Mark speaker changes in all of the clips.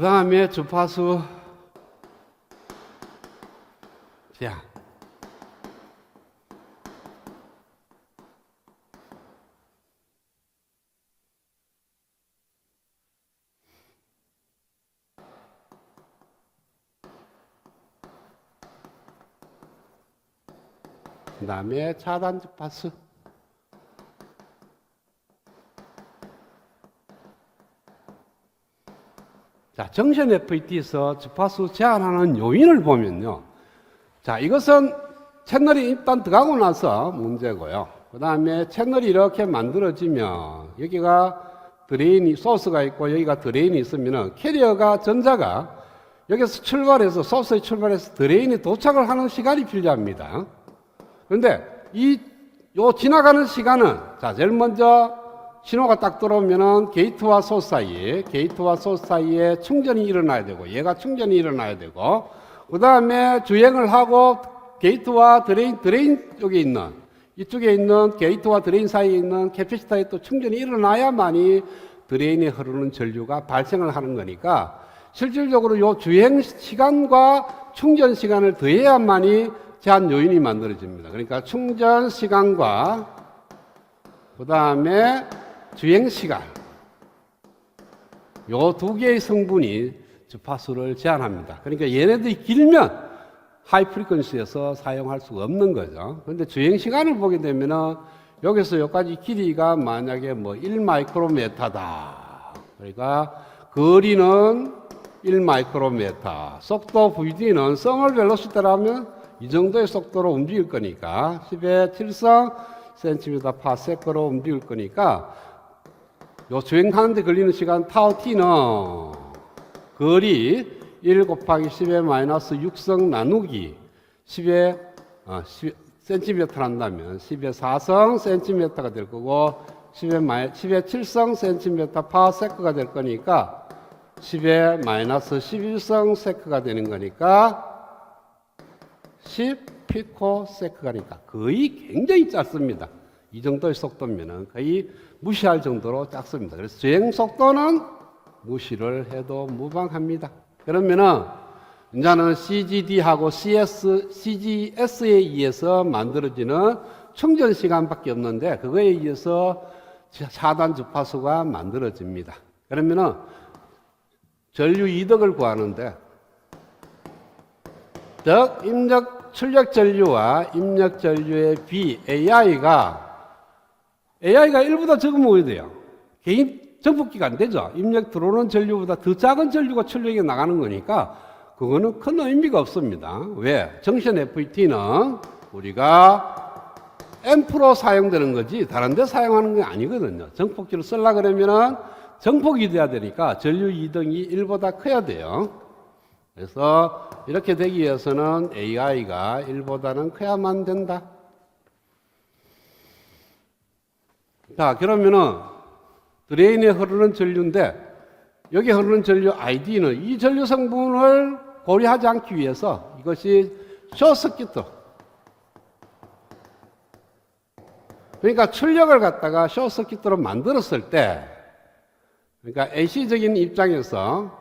Speaker 1: 그 다음에 주파수 제한. 그 다음에 차단 주파수. 자, 정션 FET에서 주파수 제한하는 요인을 보면요. 자, 이것은 채널이 일단 들어가고 나서 문제고요. 그 다음에 채널이 이렇게 만들어지면 여기가 드레인이, 소스가 있고 여기가 드레인이 있으면 캐리어가 전자가 여기서 출발해서 소스에 출발해서 드레인에 도착을 하는 시간이 필요합니다. 그런데 이 요 지나가는 시간은 자 제일 먼저 신호가 딱 들어오면은 게이트와 소스 사이에 게이트와 소스 사이에 충전이 일어나야 되고 얘가 충전이 일어나야 되고 그 다음에 주행을 하고 게이트와 드레인 드레인 쪽에 있는 이쪽에 있는 게이트와 드레인 사이에 있는 캐피시터에 또 충전이 일어나야만이 드레인에 흐르는 전류가 발생을 하는 거니까 실질적으로 요 주행 시간과 충전 시간을 더해야만이 제한 요인이 만들어집니다. 그러니까 충전 시간과 그 다음에 주행 시간 요 두 개의 성분이 주파수를 제한합니다. 그러니까 얘네들이 길면 하이 프리퀀시에서 사용할 수가 없는 거죠. 그런데 주행 시간을 보게 되면은 여기서 여기까지 길이가 만약에 뭐 1마이크로메타다. 그러니까 거리는 1마이크로메타, 속도 VD는 서멀 벨로시티라면 이 정도의 속도로 움직일 거니까 10의 7성 센티미터 파세커로 움직일 거니까 요 주행하는데 걸리는 시간 타우 t는 거리 1 곱하기 10의 마이너스 6성 나누기 10의 어, 10, 센티미터를 한다면 10의 4성 센티미터가 될 거고 10의, 마이, 10의 7성 센티미터 파세커가 될 거니까 10의 마이너스 11성 세크가 되는 거니까 10 피코 세크가니까 거의 굉장히 짧습니다. 이 정도의 속도면은 거의 무시할 정도로 작습니다. 그래서 주행 속도는 무시를 해도 무방합니다. 그러면은 이제는 CGD하고 CS, CGS에 의해서 만들어지는 충전 시간밖에 없는데 그거에 의해서 차단 주파수가 만들어집니다. 그러면은 전류 이득을 구하는데 즉 입력 출력 전류와 입력 전류의 비 AI가 AI가 1보다 적으면 돼요. 개인 정폭기가 안 되죠. 입력 들어오는 전류보다 더 작은 전류가 출력이 나가는 거니까 그거는 큰 의미가 없습니다. 왜? 정션 FET는 우리가 앰프로 사용되는 거지 다른 데 사용하는 게 아니거든요. 정폭기를 쓰려 그러면은 정폭이 돼야 되니까 전류 이동이 1보다 커야 돼요. 그래서 이렇게 되기 위해서는 AI가 1보다는 커야만 된다. 자, 그러면은 드레인에 흐르는 전류인데 여기 흐르는 전류 ID는 이 전류 성분을 고려하지 않기 위해서 이것이 쇼서키트 그러니까 출력을 갖다가 쇼서키트로 만들었을 때 그러니까 AC적인 입장에서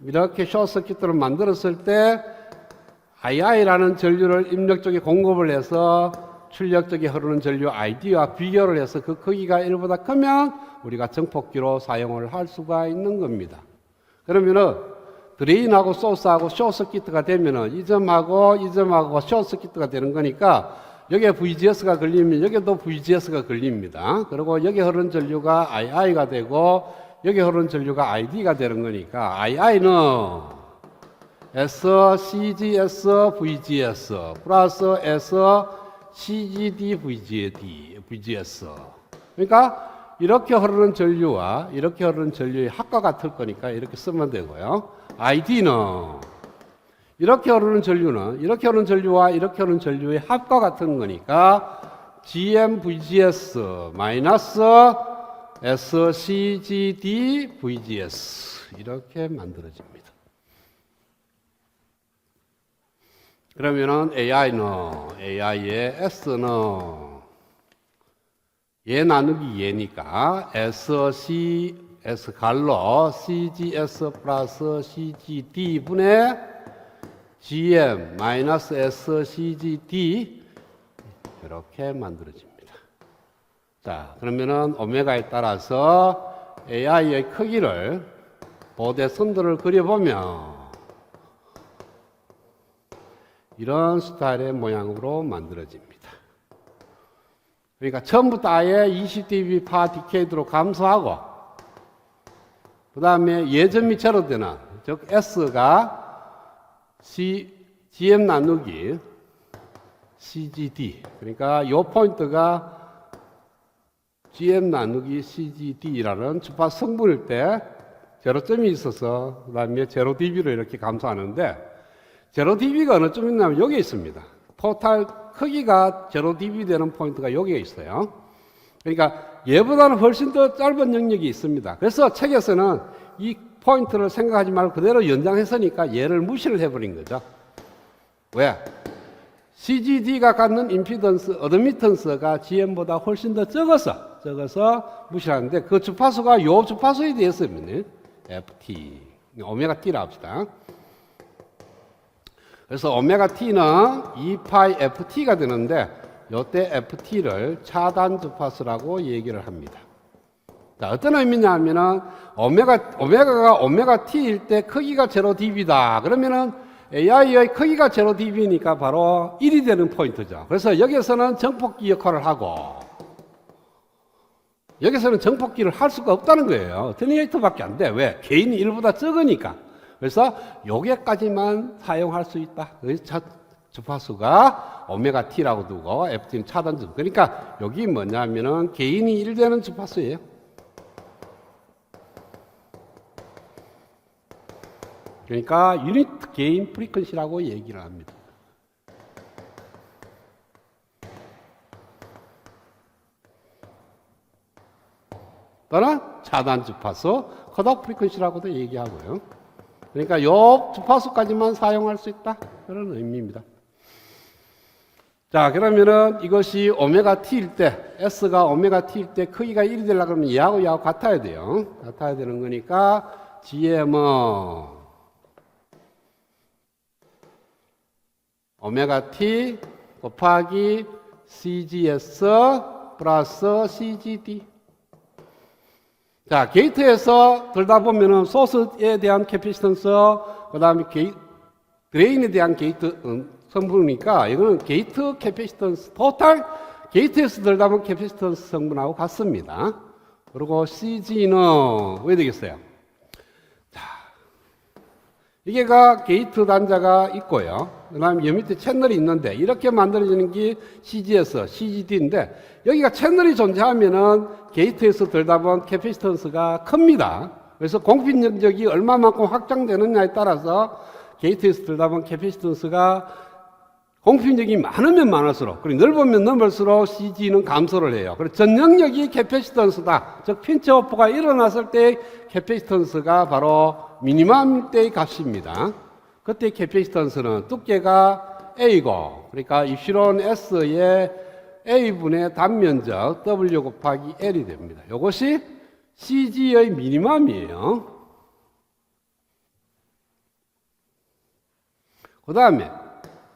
Speaker 1: 이렇게 쇼서키트를 만들었을 때 II라는 전류를 입력 쪽에 공급을 해서 출력 쪽에 흐르는 전류 ID와 비교를 해서 그 크기가 1보다 크면 우리가 정폭기로 사용을 할 수가 있는 겁니다. 그러면은 드레인하고 소스하고 쇼서키트가 되면은 이 점하고 이 점하고 쇼서키트가 되는 거니까 여기에 VGS가 걸리면 여기도 VGS가 걸립니다. 그리고 여기 흐르는 전류가 II가 되고 여기 흐르는 전류가 ID가 되는 거니까 II는 S, CGS, VGS 플러스 S, CGD, VGD, VGS 그러니까 이렇게 흐르는 전류와 이렇게 흐르는 전류의 합과 같을 거니까 이렇게 쓰면 되고요. ID는 이렇게 흐르는 전류는 이렇게 흐르는 전류와 이렇게 흐르는 전류의 합과 같은 거니까 GM, VGS 마이너스 SCGD, VGS 이렇게 만들어집니다. 그러면은 AI는 AI의 S는 얘 나누기 얘니까 S, C, S 갈로 CGS 플러스 CGD 분의 GM 마이너스 S, CGD 이렇게 만들어집니다. 자, 그러면은 오메가에 따라서 AI의 크기를 보대 선도를 그려보면 이런 스타일의 모양으로 만들어집니다. 그러니까 처음부터 아예 20dB 파 디케이드로 감소하고 그 다음에 예전 제로 되는 즉 S가 C, GM 나누기 CGD 그러니까 이 포인트가 GM 나누기 CGD라는 주파 성분일 때 제로점이 있어서 그 다음에 제로 dB로 이렇게 감소하는데 제로 dB가 어느 쯤 있냐면 여기 있습니다. 토탈 크기가 제로 dB 되는 포인트가 여기에 있어요. 그러니까 얘보다는 훨씬 더 짧은 영역이 있습니다. 그래서 책에서는 이 포인트를 생각하지 말고 그대로 연장했으니까 얘를 무시를 해버린 거죠. 왜? CGD가 갖는 임피던스, 어드미턴스가 GM보다 훨씬 더 적어서, 적어서 무시하는데 그 주파수가 요 주파수에 대해서는 FT, 오메가 T라 합시다. 그래서 오메가 T는 2파이 FT가 되는데 요때 FT를 차단 주파수라고 얘기를 합니다. 자, 어떤 의미냐 하면은 오메가 오메가가 오메가 T일 때 크기가 제로 dB다. 그러면은 AI의 크기가 제로 dB니까 바로 1이 되는 포인트죠. 그래서 여기서는 정폭기 역할을 하고 여기서는 정폭기를 할 수가 없다는 거예요. 터미네이터밖에 안 돼. 왜? 개인이 1보다 적으니까. 그래서 여기까지만 사용할 수 있다. 첫 주파수가 오메가 T라고 두고 FT는 차단 주. 그러니까 여기 뭐냐면은 개인이 1 되는 주파수예요. 그러니까 유닛 개인 프리퀀시라고 얘기를 합니다. 또는 차단 주파수, 컷오프 프리퀀시라고도 얘기하고요. 그러니까 요 주파수까지만 사용할 수 있다. 그런 의미입니다. 자, 그러면은 이것이 오메가 T일 때, S가 오메가 T일 때 크기가 1이 되려고 그러면 얘하고 얘하고 같아야 돼요. 같아야 되는 거니까 GM은 오메가 T 곱하기 CGS 플러스 CGD. 자, 게이트에서 들다 보면은 소스에 대한 캐피시턴스, 그 다음에 게이, 드레인에 대한 게이트 음, 성분이니까 이거는 게이트 캐피시턴스, 토탈 게이트에서 들다 보면 캐피시턴스 성분하고 같습니다. 그리고 CG는 왜 되겠어요? 자, 이게가 게이트 단자가 있고요. 그 다음에 여 밑에 채널이 있는데 이렇게 만들어지는 게 CGS, CGD인데 여기가 채널이 존재하면은 게이트에서 들다 보면 캐피시턴스가 큽니다. 그래서 공필 영역이 얼마만큼 확장되느냐에 따라서 게이트에서 들다 보면 캐피시턴스가 공필력이 많으면 많을수록 그리고 넓으면 넓을수록 CG는 감소를 해요. 그리고 전영역이 캐패시턴스다. 즉 핀치 오프가 일어났을 때 캐패시턴스가 바로 미니멈 때의 값입니다. 그때 캐패시턴스는 두께가 A고 그러니까 입시론 S의 A분의 단면적 W 곱하기 L이 됩니다. 이것이 CG의 미니멈이에요. 그 다음에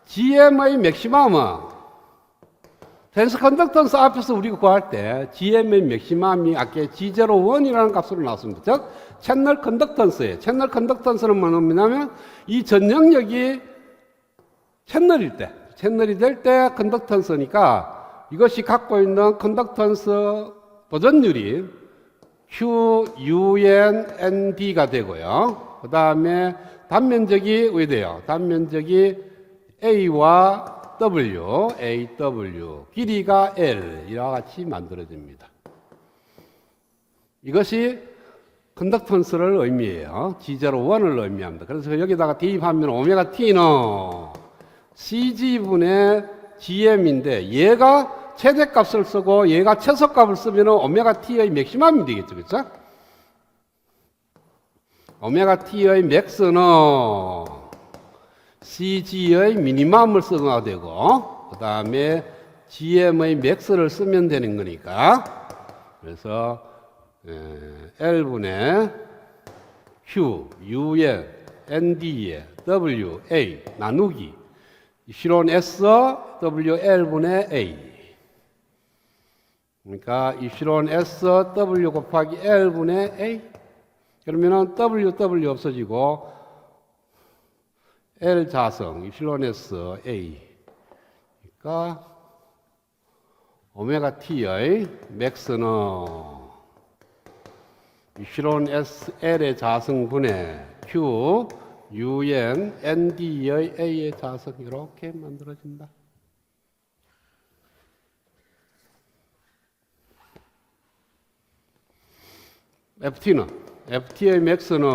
Speaker 1: GM의 맥시멈은 댄스 컨덕턴스 앞에서 우리가 구할 때 GM의 맥시멈이 아까 G01이라는 값으로 나왔습니다. 즉 채널 컨덕턴스예요. 채널 컨덕턴스는 뭐냐면 이 전영역이 채널일 때 채널이 될 때 컨덕턴스니까 이것이 갖고 있는 컨덕턴스 보존율이 QUNND가 되고요. 그 다음에 단면적이 왜 돼요? 단면적이 A와 W, AW, 길이가 L 이와 같이 만들어집니다. 이것이 컨덕턴스를 의미해요. G01을 의미합니다. 그래서 여기다가 대입하면 오메가 T는 CG분의 GM인데 얘가 최대값을 쓰고 얘가 최소값을 쓰면 오메가 T의 맥시멈이 되겠죠. 그렇죠? 오메가 T의 맥스는 CG의 미니멈을 써놔야 되고 그 다음에 GM의 맥스를 쓰면 되는 거니까 그래서 에, L분의 Q, UN, ND에 W, A 나누기 실온 S, W, L분의 A 그러니까 입실온 S, W 곱하기 L분의 A 그러면은 W, W 없어지고 L 자성, 입실론 S, A 그러니까 오메가 T의 맥스는 입실론 S, L의 자성분의 Q, UN, ND의 A의 자성 이렇게 만들어진다. FT는 FT의 맥스는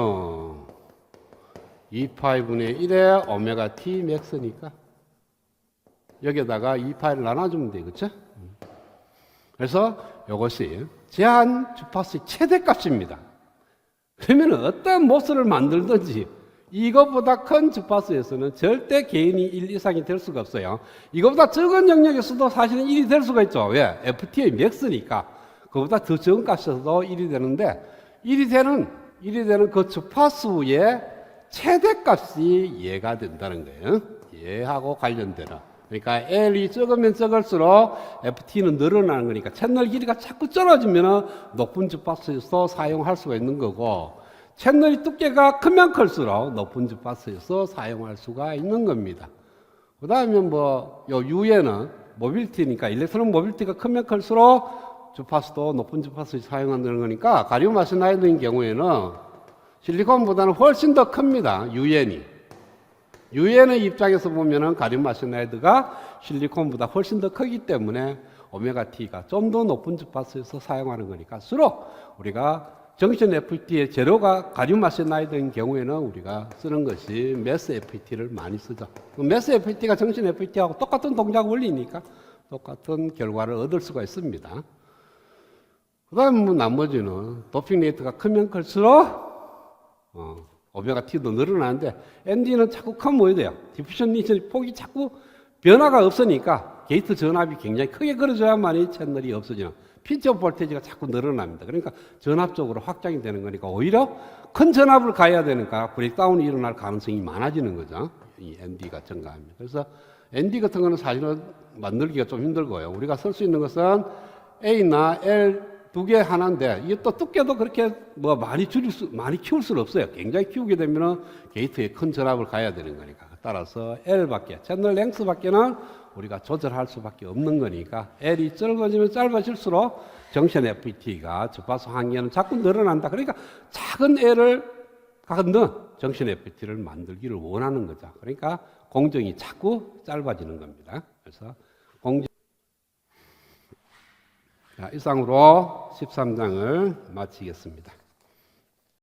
Speaker 1: 2파이분의 1의 오메가 T 맥스니까 여기에다가 2파이를 나눠주면 돼, 그렇죠? 그래서 이것이 제한 주파수의 최대값입니다. 그러면 어떤 모습을 만들든지 이것보다 큰 주파수에서는 절대 개인이 1 이상이 될 수가 없어요. 이것보다 적은 영역에서도 사실은 1이 될 수가 있죠. 왜? FT의 맥스니까. 그보다 더 적은 값에서도 1이 되는데 1이 되는 1이 되는 그 주파수의 최대값이 얘가 된다는 거예요. 얘하고 관련되는. 그러니까 L이 적으면 적을수록 FT는 늘어나는 거니까 채널 길이가 자꾸 줄어지면 높은 주파수에서 사용할 수가 있는 거고 채널이 두께가 크면 클수록 높은 주파수에서 사용할 수가 있는 겁니다. 그 다음에 뭐, 요 U에는 모빌티니까 일렉트론 모빌티가 크면 클수록 주파수도 높은 주파수에 사용한다는 거니까 가리움 아세나이드인 경우에는 실리콘보다는 훨씬 더 큽니다. 유엔이. 유엔의 입장에서 보면은 가리움 아세나이드가 실리콘보다 훨씬 더 크기 때문에 오메가 T가 좀 더 높은 주파수에서 사용하는 거니까 수록 우리가 정신 FT의 재료가 가리움 아세나이드인 경우에는 우리가 쓰는 것이 메스 FT를 많이 쓰죠. 그 메스 FT가 정신 FT하고 똑같은 동작 원리니까 똑같은 결과를 얻을 수가 있습니다. 그 다음에 뭐 나머지는 도핑 레이트가 크면 클수록 어, 오메가 T도 늘어나는데 ND는 자꾸 크면 뭐야 돼요? 디퓨전 리전 폭이 자꾸 변화가 없으니까 게이트 전압이 굉장히 크게 걸어져야만 이 채널이 없어지는 핀치업 볼테이지가 자꾸 늘어납니다. 그러니까 전압적으로 확장이 되는 거니까 오히려 큰 전압을 가야 되니까 브레이크다운이 일어날 가능성이 많아지는 거죠. 이 ND가 증가합니다. 그래서 ND 같은 거는 사실은 만들기가 좀 힘들고요. 우리가 쓸 수 있는 것은 A나 L 두 개 하나인데 이게 또 두께도 그렇게 뭐 많이 줄일 수 많이 키울 수는 없어요. 굉장히 키우게 되면은 게이트에 큰 전압을 가야 되는 거니까 따라서 L밖에 채널 랭스밖에는 우리가 조절할 수밖에 없는 거니까 L이 짧아지면 짧아질수록 정션 FT가 주파수 한계는 자꾸 늘어난다. 그러니까 작은 L을 갖는 정신 FT를 만들기를 원하는 거죠. 그러니까 공정이 자꾸 짧아지는 겁니다. 그래서 공정 자, 이상으로 13장을 마치겠습니다.